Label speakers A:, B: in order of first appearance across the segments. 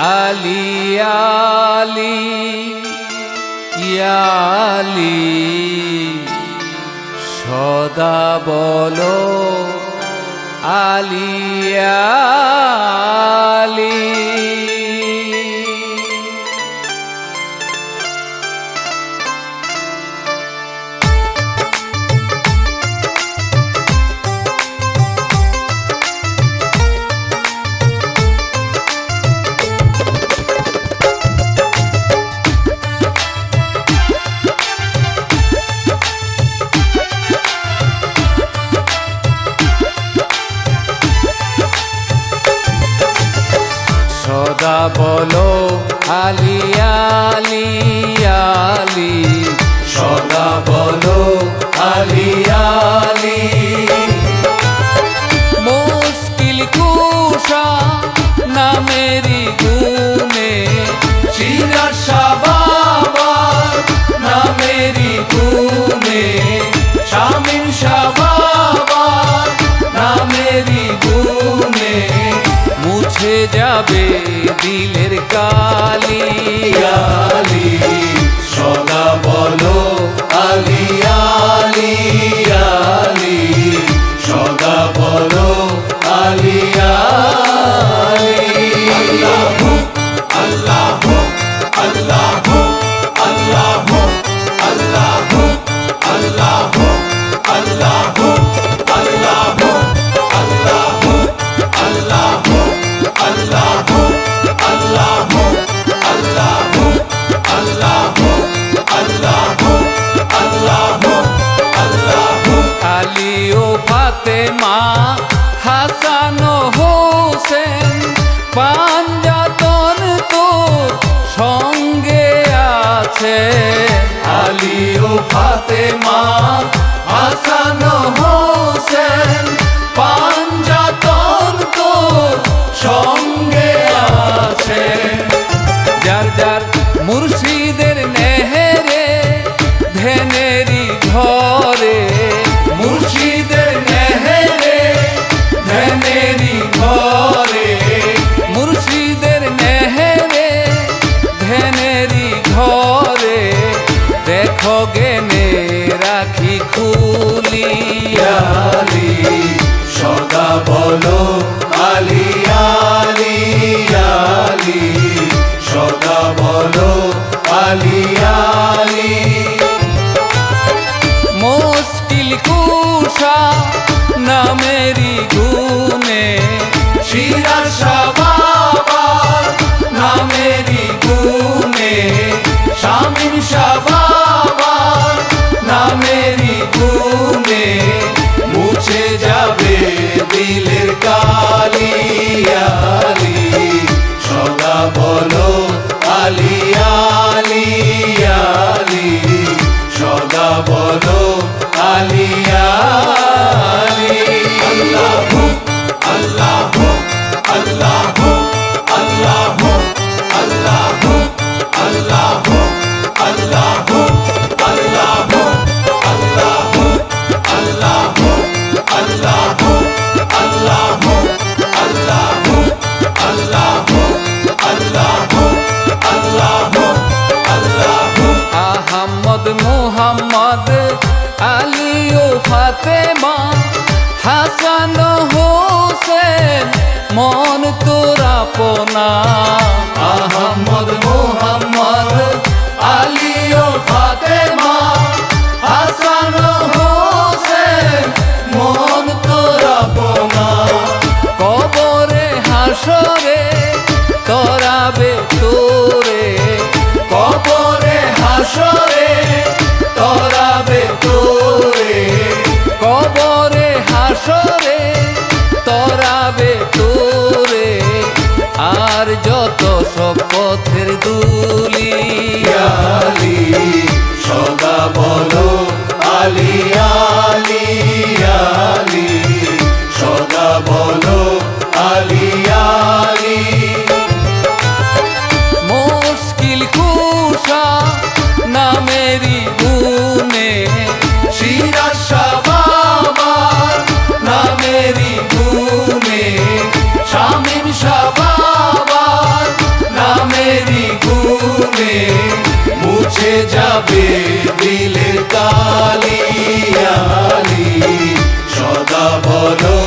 A: আলি আলি ইয়ালি সদা বলো আলি আলি। Maria. প্রেমে রাখি খুলিয়া আলি সদা বলো আলি আলি আলি। সদা বলো হাসান হোসেন, মন তোরা পোনা আহমদ মোহাম্মদ, আলী ও ফাতেমা। হাসানো হোসেন, মন তোরা পোনা কবরে হাসরে সরে তরাবে তোরে। আর যত সব পথের দূর যাবে দিলে কালিয়ালি সদা বলো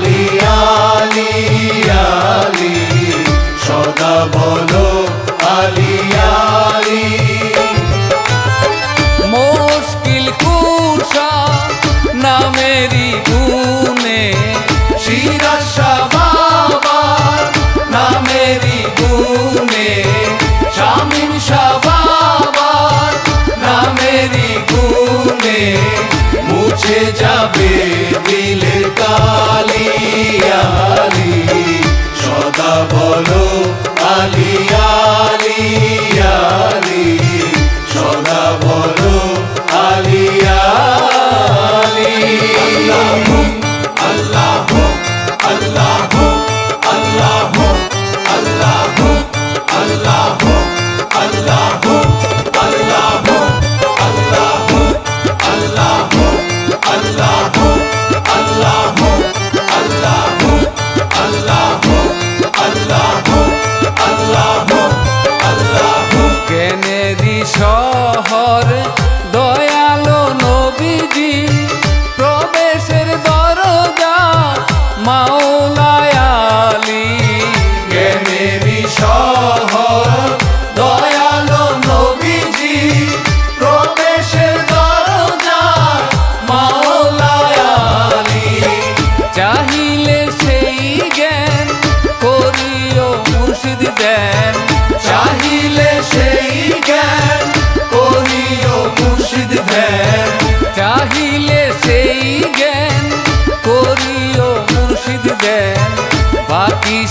A: আলি আলি আলি সদা বলো আলি আলি। মুশকিল কুসা নামেরি গুনে শিরাশা বাবা নামেরি গুনে শামিম মুছে যাবে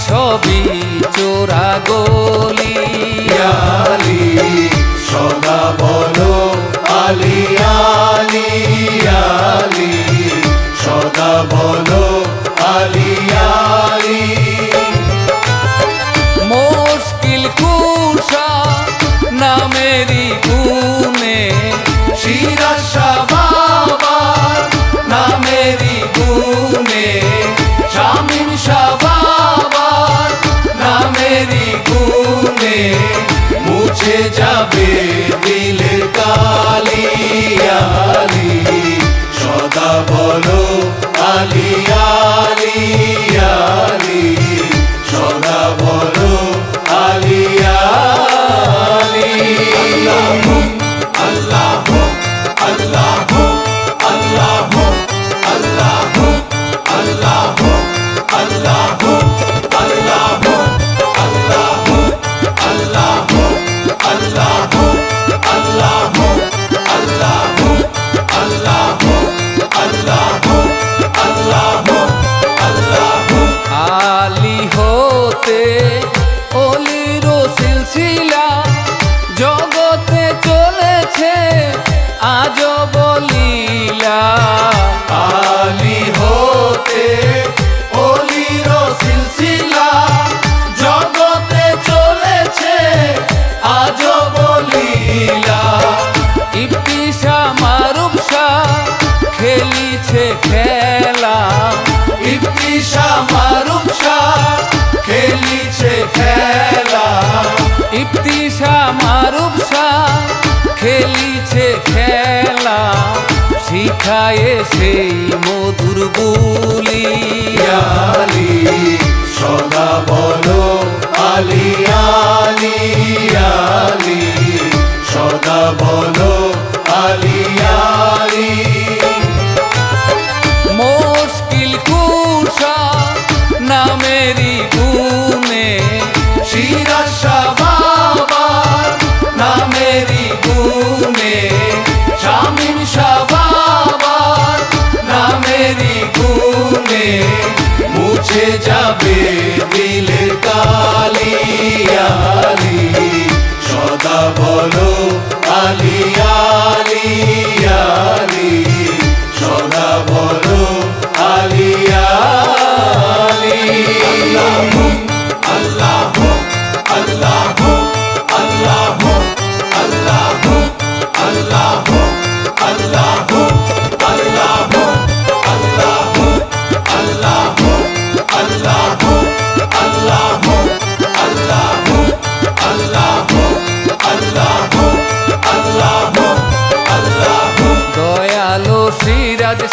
A: সবই চোরা গলি অলিরো সিলসিলা জগতে চলেছে আজ বলিলা। আলি হতে অলিরো সিলসিলা জগতে চলেছে আজ বলিলা। ইপিসা মারুপসা খেলিছে খেলা। ইপিসা পাঠায়ে সেই মধুর বুলি।
B: আলি সদা বলো আলি আলি আলি সদা বলো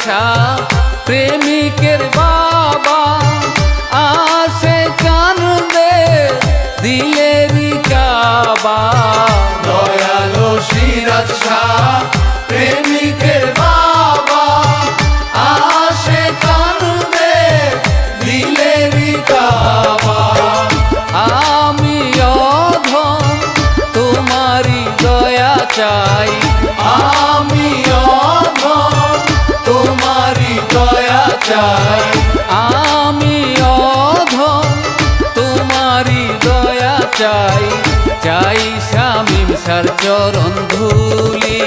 B: শাহ
A: প্রেমিকের বাবা আসে কানদে দিলেরি কাবা
B: দয়ালো সিরাজ শাহ প্রেমিকের বাবা আসে কানুদে দিলেরি কাবা
A: আমি অধম তোমারি দয়া চাই।
B: চাই।
A: আমি অধ তোমারি দয়া চাই। চাই স্বামী সার চরণ ধুলি।